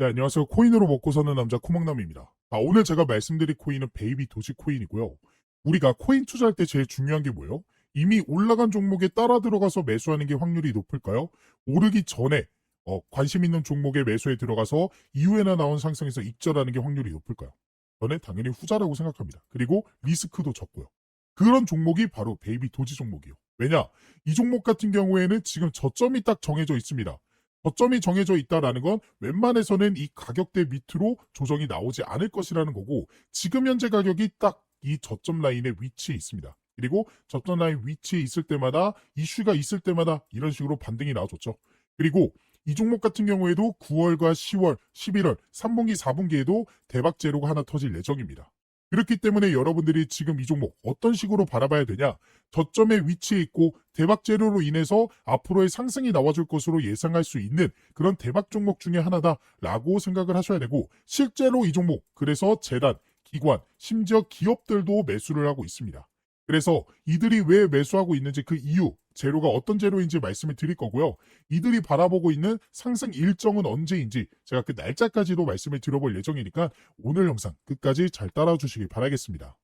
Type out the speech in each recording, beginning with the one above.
네, 안녕하세요. 코인으로 먹고 사는 남자 코막남입니다. 아, 오늘 제가 말씀드릴 코인은 베이비 도지 코인이고요. 우리가 코인 투자할 때 제일 중요한 게 뭐예요? 이미 올라간 종목에 따라 들어가서 매수하는 게 확률이 높을까요? 오르기 전에 어, 관심 있는 종목에 매수에 들어가서 이후에나 나온 상승에서 익절하는 게 확률이 높을까요? 저는 당연히 후자라고 생각합니다. 그리고 리스크도 적고요. 그런 종목이 바로 베이비 도지 종목이요. 왜냐? 이 종목 같은 경우에는 지금 저점이 딱 정해져 있습니다. 저점이 정해져 있다라는 건 웬만해서는 이 가격대 밑으로 조정이 나오지 않을 것이라는 거고 지금 현재 가격이 딱 이 저점 라인에 위치해 있습니다. 그리고 저점 라인 위치에 있을 때마다 이슈가 있을 때마다 이런 식으로 반등이 나와줬죠. 그리고 이 종목 같은 경우에도 9월과 10월, 11월, 3분기, 4분기에도 대박 재료가 하나 터질 예정입니다. 그렇기 때문에 여러분들이 지금 이 종목 어떤 식으로 바라봐야 되냐? 저점에 위치해 있고 대박 재료로 인해서 앞으로의 상승이 나와줄 것으로 예상할 수 있는 그런 대박 종목 중에 하나다라고 생각을 하셔야 되고 실제로 이 종목 그래서 재단, 기관, 심지어 기업들도 매수를 하고 있습니다. 그래서 이들이 왜 매수하고 있는지 그 이유, 재료가 어떤 재료인지 말씀을 드릴 거고요. 이들이 바라보고 있는 상승 일정은 언제인지 제가 그 날짜까지도 말씀을 드려볼 예정이니까 오늘 영상 끝까지 잘 따라와 주시기 바라겠습니다.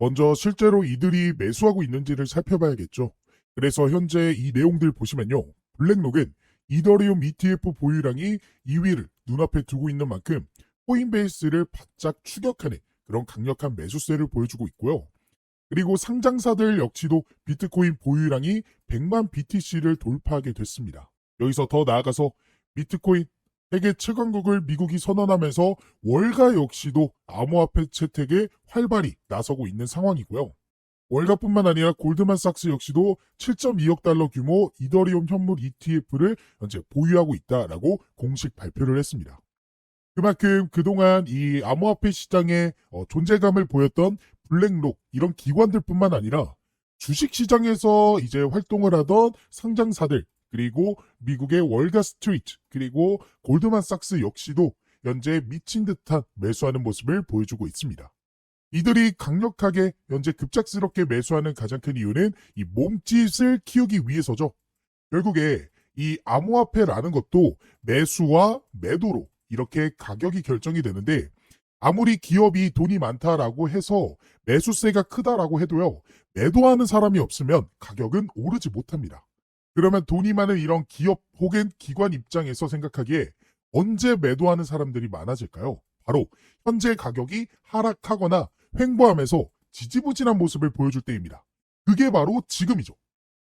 먼저 실제로 이들이 매수하고 있는지를 살펴봐야겠죠. 그래서 현재 이 내용들 보시면요. 블랙록은 이더리움 ETF 보유량이 2위를 눈앞에 두고 있는 만큼 코인베이스를 바짝 추격하는 그런 강력한 매수세를 보여주고 있고요. 그리고 상장사들 역시도 비트코인 보유량이 100만 BTC를 돌파하게 됐습니다. 여기서 더 나아가서 비트코인 세계 최강국을 미국이 선언하면서 월가 역시도 암호화폐 채택에 활발히 나서고 있는 상황이고요. 월가뿐만 아니라 골드만삭스 역시도 7.2억 달러 규모 이더리움 현물 ETF를 현재 보유하고 있다라고 공식 발표를 했습니다. 그만큼 그동안 이 암호화폐 시장에 어, 존재감을 보였던 블랙록 이런 기관들뿐만 아니라 주식시장에서 이제 활동을 하던 상장사들 그리고 미국의 월가 스트리트 그리고 골드만삭스 역시도 현재 미친 듯한 매수하는 모습을 보여주고 있습니다. 이들이 강력하게 현재 급작스럽게 매수하는 가장 큰 이유는 이 몸짓을 키우기 위해서죠. 결국에 이 암호화폐라는 것도 매수와 매도로 이렇게 가격이 결정이 되는데 아무리 기업이 돈이 많다라고 해서 매수세가 크다라고 해도요. 매도하는 사람이 없으면 가격은 오르지 못합니다. 그러면 돈이 많은 이런 기업 혹은 기관 입장에서 생각하기에 언제 매도하는 사람들이 많아질까요? 바로 현재 가격이 하락하거나 횡보하면서 지지부진한 모습을 보여줄 때입니다. 그게 바로 지금이죠.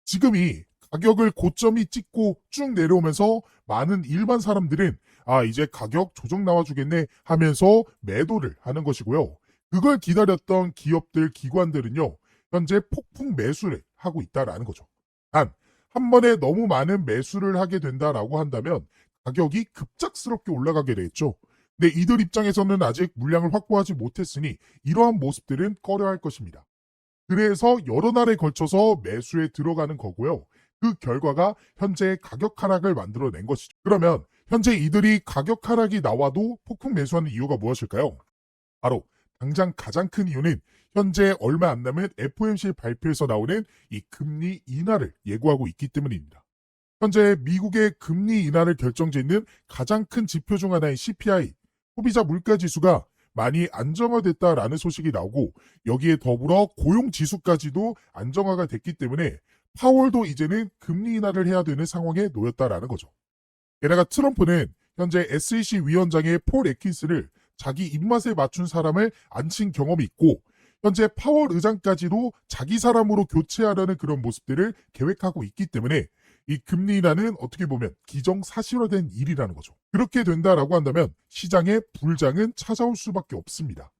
지금이 가격을 고점이 찍고 쭉 내려오면서 많은 일반 사람들은 아 이제 가격 조정 나와주겠네 하면서 매도를 하는 것이고요. 그걸 기다렸던 기업들 기관들은요 현재 폭풍 매수를 하고 있다라는 거죠. 단 한 번에 너무 많은 매수를 하게 된다라고 한다면 가격이 급작스럽게 올라가게 되겠죠. 근데 이들 입장에서는 아직 물량을 확보하지 못했으니 이러한 모습들은 꺼려 할 것입니다. 그래서 여러 날에 걸쳐서 매수에 들어가는 거고요. 그 결과가 현재 가격 하락을 만들어낸 것이죠. 그러면 현재 이들이 가격 하락이 나와도 폭풍 매수하는 이유가 무엇일까요? 바로 당장 가장 큰 이유는 현재 얼마 안 남은 FOMC 발표에서 나오는 이 금리 인하를 예고하고 있기 때문입니다. 현재 미국의 금리 인하를 결정짓는 가장 큰 지표 중 하나인 CPI, 소비자 물가 지수가 많이 안정화됐다라는 소식이 나오고 여기에 더불어 고용 지수까지도 안정화가 됐기 때문에 파월도 이제는 금리 인하를 해야 되는 상황에 놓였다라는 거죠. 게다가 트럼프는 현재 SEC 위원장의 폴 에킨스를 자기 입맛에 맞춘 사람을 앉힌 경험이 있고 현재 파월 의장까지도 자기 사람으로 교체하려는 그런 모습들을 계획하고 있기 때문에 이 금리 인하는 어떻게 보면 기정사실화된 일이라는 거죠. 그렇게 된다라고 한다면 시장의 불장은 찾아올 수밖에 없습니다.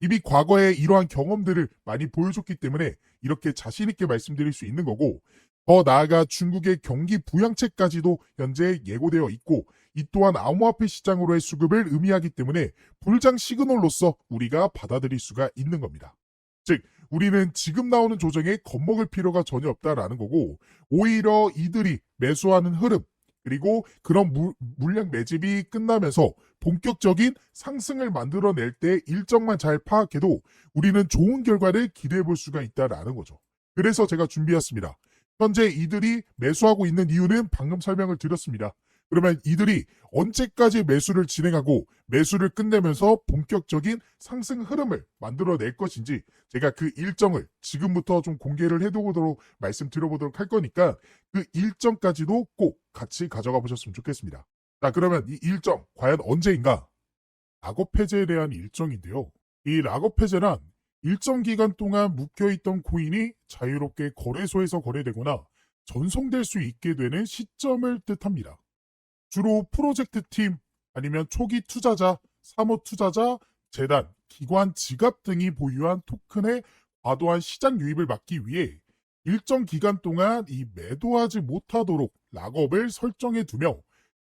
이미 과거에 이러한 경험들을 많이 보여줬기 때문에 이렇게 자신있게 말씀드릴 수 있는 거고 더 나아가 중국의 경기 부양책까지도 현재 예고되어 있고 이 또한 암호화폐 시장으로의 수급을 의미하기 때문에 불장 시그널로서 우리가 받아들일 수가 있는 겁니다. 즉 우리는 지금 나오는 조정에 겁먹을 필요가 전혀 없다라는 거고 오히려 이들이 매수하는 흐름 그리고 그런 물, 물량 매집이 끝나면서 본격적인 상승을 만들어낼 때 일정만 잘 파악해도 우리는 좋은 결과를 기대해 볼 수가 있다라는 거죠. 그래서 제가 준비했습니다. 현재 이들이 매수하고 있는 이유는 방금 설명을 드렸습니다. 그러면 이들이 언제까지 매수를 진행하고 매수를 끝내면서 본격적인 상승 흐름을 만들어낼 것인지 제가 그 일정을 지금부터 좀 공개를 해두도록 말씀드려보도록 할 거니까 그 일정까지도 꼭 같이 가져가 보셨으면 좋겠습니다. 자, 그러면 이 일정 과연 언제인가? 락업 해제에 대한 일정인데요. 이 락업 해제란 일정 기간 동안 묶여있던 코인이 자유롭게 거래소에서 거래되거나 전송될 수 있게 되는 시점을 뜻합니다. 주로 프로젝트 팀 아니면 초기 투자자, 사모 투자자, 재단, 기관 지갑 등이 보유한 토큰의 과도한 시장 유입을 막기 위해 일정 기간 동안 이 매도하지 못하도록 락업을 설정해 두며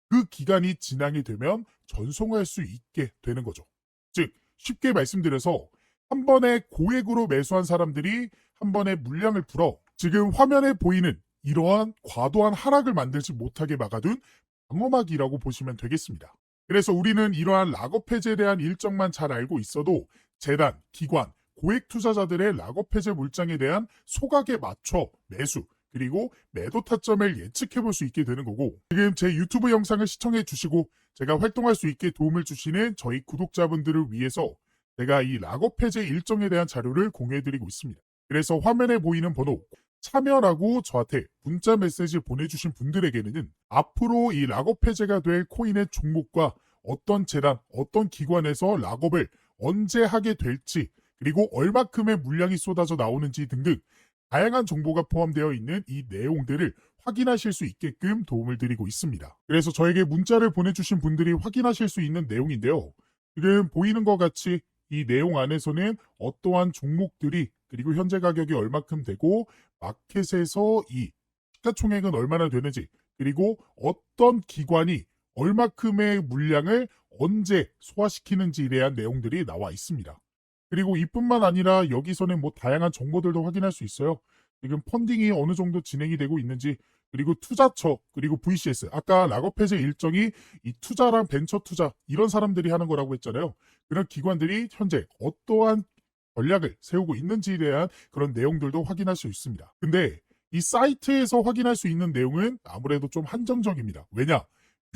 그 기간이 지나게 되면 전송할 수 있게 되는 거죠. 즉, 쉽게 말씀드려서 한 번에 고액으로 매수한 사람들이 한 번에 물량을 풀어 지금 화면에 보이는 이러한 과도한 하락을 만들지 못하게 막아둔 방어막이라고 보시면 되겠습니다. 그래서 우리는 이러한 락업 해제에 대한 일정만 잘 알고 있어도 재단, 기관, 고액 투자자들의 락업 해제 물량에 대한 소각에 맞춰 매수, 그리고 매도 타점을 예측해 볼 수 있게 되는 거고 지금 제 유튜브 영상을 시청해 주시고 제가 활동할 수 있게 도움을 주시는 저희 구독자분들을 위해서 제가 이 락업 해제 일정에 대한 자료를 공유해 드리고 있습니다. 그래서 화면에 보이는 번호 참여라고 저한테 문자 메시지 보내주신 분들에게는 앞으로 이 락업 해제가 될 코인의 종목과 어떤 재단, 어떤 기관에서 락업을 언제 하게 될지 그리고 얼마큼의 물량이 쏟아져 나오는지 등등 다양한 정보가 포함되어 있는 이 내용들을 확인하실 수 있게끔 도움을 드리고 있습니다. 그래서 저에게 문자를 보내주신 분들이 확인하실 수 있는 내용인데요. 지금 보이는 것 같이 이 내용 안에서는 어떠한 종목들이 그리고 현재 가격이 얼마큼 되고 마켓에서 이 시가총액은 얼마나 되는지 그리고 어떤 기관이 얼마큼의 물량을 언제 소화시키는지에 대한 내용들이 나와 있습니다. 그리고 이뿐만 아니라 여기서는 뭐 다양한 정보들도 확인할 수 있어요. 지금 펀딩이 어느 정도 진행이 되고 있는지 그리고 투자처 그리고 VCS 아까 락업 해제 일정이 이 투자랑 벤처 투자 이런 사람들이 하는 거라고 했잖아요. 그런 기관들이 현재 어떠한 전략을 세우고 있는지에 대한 그런 내용들도 확인할 수 있습니다. 근데 이 사이트에서 확인할 수 있는 내용은 아무래도 좀 한정적입니다. 왜냐?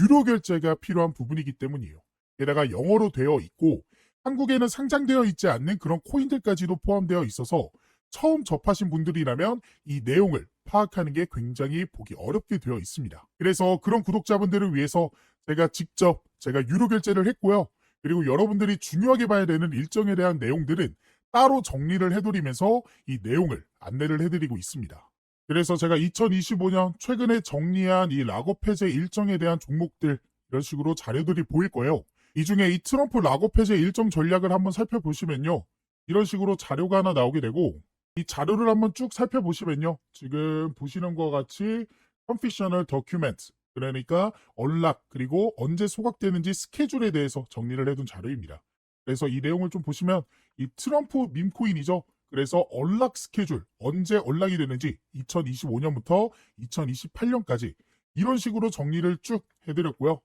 유료 결제가 필요한 부분이기 때문이에요. 게다가 영어로 되어 있고 한국에는 상장되어 있지 않는 그런 코인들까지도 포함되어 있어서 처음 접하신 분들이라면 이 내용을 파악하는 게 굉장히 보기 어렵게 되어 있습니다. 그래서 그런 구독자분들을 위해서 제가 직접 제가 유료 결제를 했고요. 그리고 여러분들이 중요하게 봐야 되는 일정에 대한 내용들은 따로 정리를 해드리면서 이 내용을 안내를 해드리고 있습니다. 그래서 제가 2025년 최근에 정리한 이 해제 일정에 대한 종목들 이런 식으로 자료들이 보일 거예요. 이 중에 이 트럼프 해제 일정 전략을 한번 살펴보시면요. 이런 식으로 자료가 하나 나오게 되고 이 자료를 한번 쭉 살펴보시면요. 지금 보시는 것 같이 컨피셔널 더큐멘트 그러니까 언락 그리고 언제 소각되는지 스케줄에 대해서 정리를 해둔 자료입니다. 그래서 이 내용을 좀 보시면 이 트럼프 밈코인이죠. 그래서 언락 스케줄 언제 언락이 되는지 2025년부터 2028년까지 이런 식으로 정리를 쭉 해드렸고요.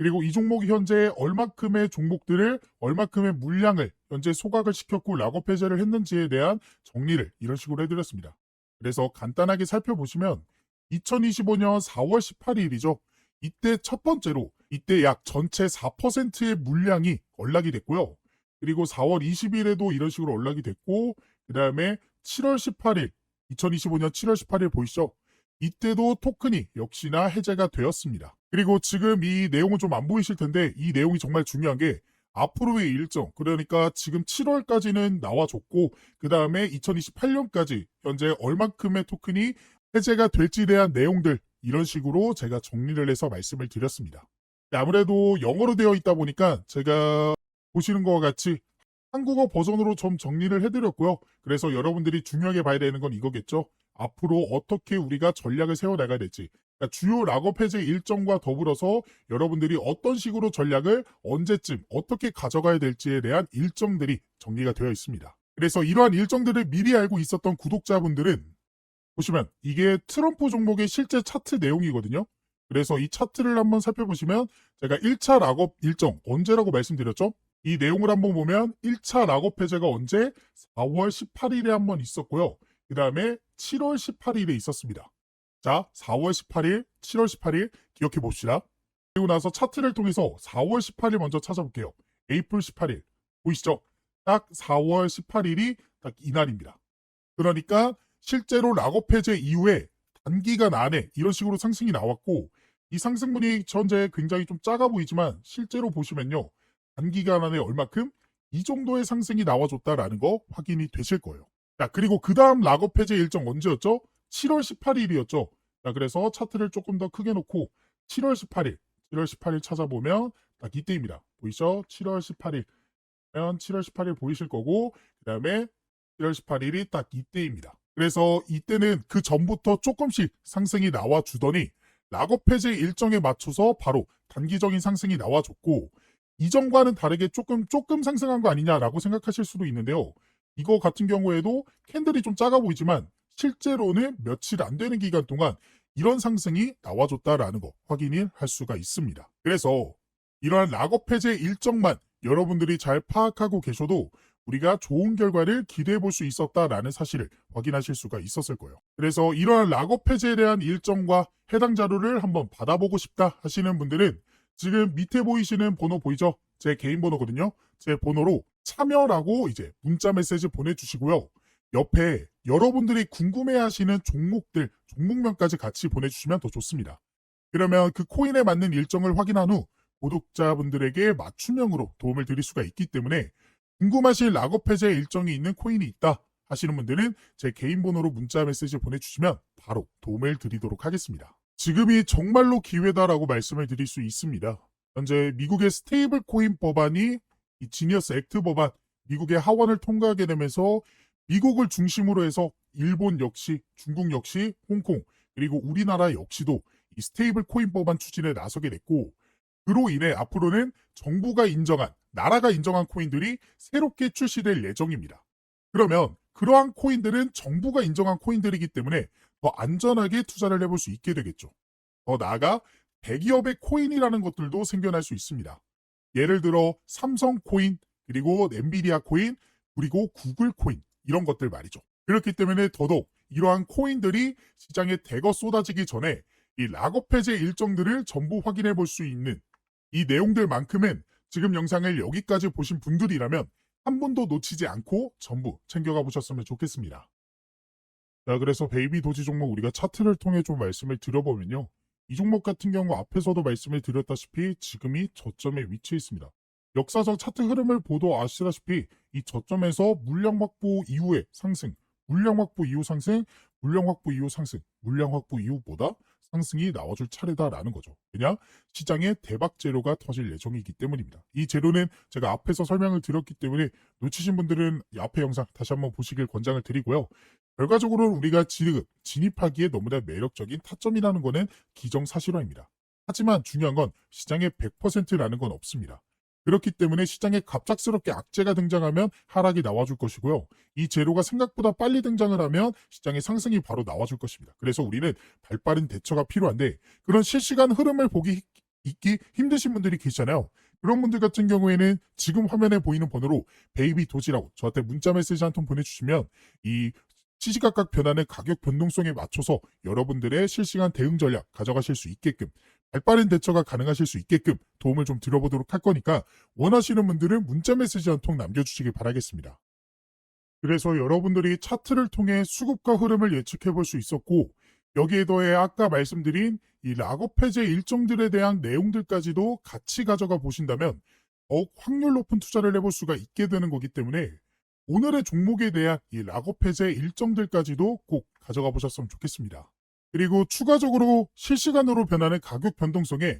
그리고 이 종목이 현재 얼마큼의 종목들을 얼마큼의 물량을 현재 소각을 시켰고 락업 해제를 했는지에 대한 정리를 이런 식으로 해드렸습니다. 그래서 간단하게 살펴보시면 2025년 4월 18일이죠. 이때 첫 번째로 이때 약 전체 4%의 물량이 언락이 됐고요. 그리고 4월 20일에도 이런 식으로 언락이 됐고 그 다음에 7월 18일 2025년 7월 18일 보이시죠? 이때도 토큰이 역시나 해제가 되었습니다. 그리고 지금 이 내용은 좀 안 보이실 텐데 이 내용이 정말 중요한 게 앞으로의 일정 그러니까 지금 7월까지는 나와줬고 그 다음에 2028년까지 현재 얼만큼의 토큰이 해제가 될지에 대한 내용들 이런 식으로 제가 정리를 해서 말씀을 드렸습니다. 아무래도 영어로 되어 있다 보니까 제가 보시는 것과 같이 한국어 버전으로 좀 정리를 해드렸고요. 그래서 여러분들이 중요하게 봐야 되는 건 이거겠죠. 앞으로 어떻게 우리가 전략을 세워나가야 될지 그러니까 주요 락업 해제 일정과 더불어서 여러분들이 어떤 식으로 전략을 언제쯤 어떻게 가져가야 될지에 대한 일정들이 정리가 되어 있습니다. 그래서 이러한 일정들을 미리 알고 있었던 구독자분들은 보시면 이게 트럼프 종목의 실제 차트 내용이거든요. 그래서 이 차트를 한번 살펴보시면 제가 1차 락업 일정 언제라고 말씀드렸죠? 이 내용을 한번 보면 1차 락업 해제가 언제 4월 18일에 한번 있었고요. 그 다음에 7월 18일에 있었습니다. 자, 4월 18일, 7월 18일 기억해 봅시다. 그리고 나서 차트를 통해서 4월 18일 먼저 찾아볼게요. 에이플 18일. 보이시죠? 딱 4월 18일이 딱 이날입니다. 그러니까 실제로 락업 해제 이후에 단기간 안에 이런 식으로 상승이 나왔고 이 상승분이 현재 굉장히 좀 작아 보이지만 실제로 보시면요. 단기간 안에 얼마큼 이 정도의 상승이 나와줬다라는 거 확인이 되실 거예요. 자, 그리고 그 다음 락업 해제 일정 언제였죠? 7월 18일이었죠. 자, 그래서 차트를 조금 더 크게 놓고 7월 18일, 7월 18일 찾아보면 딱 이때입니다. 보이죠? 7월 18일. 그러면 7월 18일 보이실 거고, 그 다음에 7월 18일이 딱 이때입니다. 그래서 이때는 그 전부터 조금씩 상승이 나와주더니 락업 해제 일정에 맞춰서 바로 단기적인 상승이 나와줬고 이전과는 다르게 조금 조금 상승한 거 아니냐라고 생각하실 수도 있는데요. 이거 같은 경우에도 캔들이 좀 작아 보이지만 실제로는 며칠 안 되는 기간 동안 이런 상승이 나와줬다라는 거 확인을 할 수가 있습니다. 그래서 이러한 락업 해제 일정만 여러분들이 잘 파악하고 계셔도 우리가 좋은 결과를 기대해 볼 수 있었다라는 사실을 확인하실 수가 있었을 거예요. 그래서 이러한 락업 해제에 대한 일정과 해당 자료를 한번 받아보고 싶다 하시는 분들은 지금 밑에 보이시는 번호 보이죠? 제 개인 번호거든요. 제 번호로 참여라고 이제 문자 메시지 보내주시고요. 옆에 여러분들이 궁금해하시는 종목들, 종목명까지 같이 보내주시면 더 좋습니다. 그러면 그 코인에 맞는 일정을 확인한 후 구독자분들에게 맞춤형으로 도움을 드릴 수가 있기 때문에 궁금하신 락업 해제 일정이 있는 코인이 있다 하시는 분들은 제 개인 번호로 문자 메시지 보내주시면 바로 도움을 드리도록 하겠습니다. 지금이 정말로 기회다라고 말씀을 드릴 수 있습니다. 현재 미국의 스테이블 코인 법안이 이 지니어스 액트 법안, 미국의 하원을 통과하게 되면서 미국을 중심으로 해서 일본 역시, 중국 역시, 홍콩, 그리고 우리나라 역시도 이 스테이블 코인 법안 추진에 나서게 됐고, 그로 인해 앞으로는 정부가 인정한, 나라가 인정한 코인들이 새롭게 출시될 예정입니다. 그러면 그러한 코인들은 정부가 인정한 코인들이기 때문에 더 안전하게 투자를 해볼 수 있게 되겠죠. 더 나아가 대기업의 코인이라는 것들도 생겨날 수 있습니다. 예를 들어 삼성 코인, 그리고 엔비디아 코인, 그리고 구글 코인 이런 것들 말이죠. 그렇기 때문에 더더욱 이러한 코인들이 시장에 대거 쏟아지기 전에 이 락업 해제 일정들을 전부 확인해 볼 수 있는 이 내용들만큼은 지금 영상을 여기까지 보신 분들이라면 한 번도 놓치지 않고 전부 챙겨가 보셨으면 좋겠습니다. 자, 그래서 베이비 도지 종목 우리가 차트를 통해 좀 말씀을 드려보면요. 이 종목 같은 경우 앞에서도 말씀을 드렸다시피 지금이 저점에 위치해 있습니다. 역사적 차트 흐름을 보도 아시다시피 이 저점에서 물량 확보 이후의 상승, 물량 확보 이후 상승, 물량 확보 이후 상승, 물량 확보 이후보다 상승이 나와줄 차례다라는 거죠. 왜냐? 시장에 대박 재료가 터질 예정이기 때문입니다. 이 재료는 제가 앞에서 설명을 드렸기 때문에 놓치신 분들은 이 앞에 영상 다시 한번 보시길 권장을 드리고요. 결과적으로는 우리가 지금 진입하기에 너무나 매력적인 타점이라는 것은 기정사실화입니다. 하지만 중요한 건 시장의 100%라는 건 없습니다. 그렇기 때문에 시장에 갑작스럽게 악재가 등장하면 하락이 나와줄 것이고요. 이 재료가 생각보다 빨리 등장을 하면 시장의 상승이 바로 나와줄 것입니다. 그래서 우리는 발빠른 대처가 필요한데 그런 실시간 흐름을 보기 있기 힘드신 분들이 계시잖아요. 그런 분들 같은 경우에는 지금 화면에 보이는 번호로 베이비 도지라고 저한테 문자 메시지 한 통 보내주시면 이 시시각각 변하는 가격 변동성에 맞춰서 여러분들의 실시간 대응 전략 가져가실 수 있게끔 발빠른 대처가 가능하실 수 있게끔 도움을 좀 드려보도록 할 거니까 원하시는 분들은 문자 메시지 한 통 남겨주시길 바라겠습니다. 그래서 여러분들이 차트를 통해 수급과 흐름을 예측해 볼 수 있었고 여기에 더해 아까 말씀드린 이 락업 해제 일정들에 대한 내용들까지도 같이 가져가 보신다면 더욱 확률 높은 투자를 해볼 수가 있게 되는 거기 때문에 오늘의 종목에 대한 이 락업 해제 일정들까지도 꼭 가져가 보셨으면 좋겠습니다. 그리고 추가적으로 실시간으로 변하는 가격 변동성에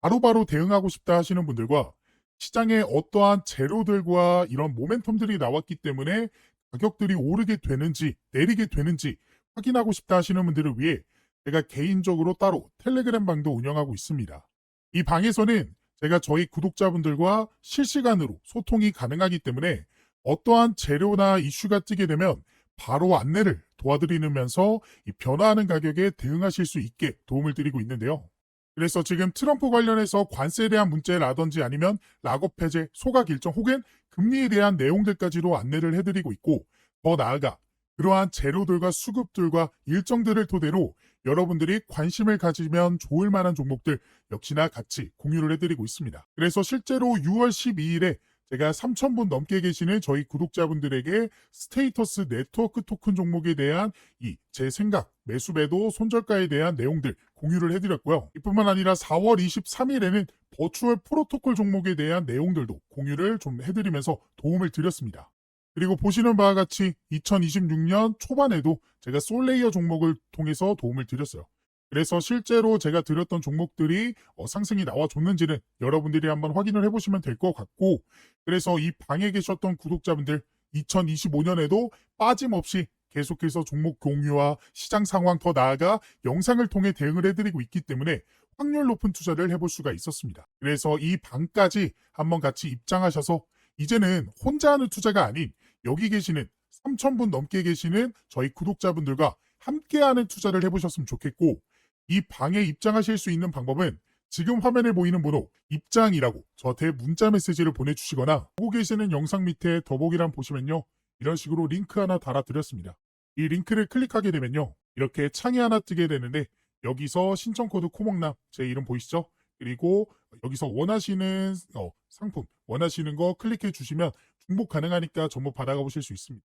바로 바로 대응하고 싶다 하시는 분들과 시장에 어떠한 재료들과 이런 모멘텀들이 나왔기 때문에 가격들이 오르게 되는지 내리게 되는지 확인하고 싶다 하시는 분들을 위해 제가 개인적으로 따로 텔레그램 방도 운영하고 있습니다. 이 방에서는 제가 저희 구독자분들과 실시간으로 소통이 가능하기 때문에 어떠한 재료나 이슈가 뜨게 되면 바로 안내를 도와드리면서 이 변화하는 가격에 대응하실 수 있게 도움을 드리고 있는데요. 그래서 지금 트럼프 관련해서 관세에 대한 문제라든지 아니면 락업 해제, 소각 일정 혹은 금리에 대한 내용들까지도 안내를 해드리고 있고 더 나아가 그러한 재료들과 수급들과 일정들을 토대로 여러분들이 관심을 가지면 좋을 만한 종목들 역시나 같이 공유를 해드리고 있습니다. 그래서 실제로 6월 12일에 제가 3,000분 넘게 계시는 저희 구독자분들에게 스테이터스 네트워크 토큰 종목에 대한 이 제 생각, 매수 배도 손절가에 대한 내용들 공유를 해드렸고요. 이뿐만 아니라 4월 23일에는 버추얼 프로토콜 종목에 대한 내용들도 공유를 좀 해드리면서 도움을 드렸습니다. 그리고 보시는 바와 같이 2026년 초반에도 제가 솔레이어 종목을 통해서 도움을 드렸어요. 그래서 실제로 제가 드렸던 종목들이 어, 상승이 나와줬는지는 여러분들이 한번 확인을 해보시면 될 것 같고, 그래서 이 방에 계셨던 구독자분들 2025년에도 빠짐없이 계속해서 종목 공유와 시장 상황 더 나아가 영상을 통해 대응을 해드리고 있기 때문에 확률 높은 투자를 해볼 수가 있었습니다. 그래서 이 방까지 한번 같이 입장하셔서 이제는 혼자 하는 투자가 아닌 여기 계시는 3,000분 넘게 계시는 저희 구독자분들과 함께하는 투자를 해보셨으면 좋겠고 이 방에 입장하실 수 있는 방법은 지금 화면에 보이는 번호 입장이라고 저한테 문자 메시지를 보내주시거나 보고 계시는 영상 밑에 더보기란 보시면요 이런 식으로 링크 하나 달아드렸습니다. 이 링크를 클릭하게 되면요 이렇게 창이 하나 뜨게 되는데 여기서 신청 코드 코목남 제 이름 보이시죠? 그리고 여기서 원하시는 어, 상품 원하시는 거 클릭해 주시면 중복 가능하니까 전부 받아가 보실 수 있습니다.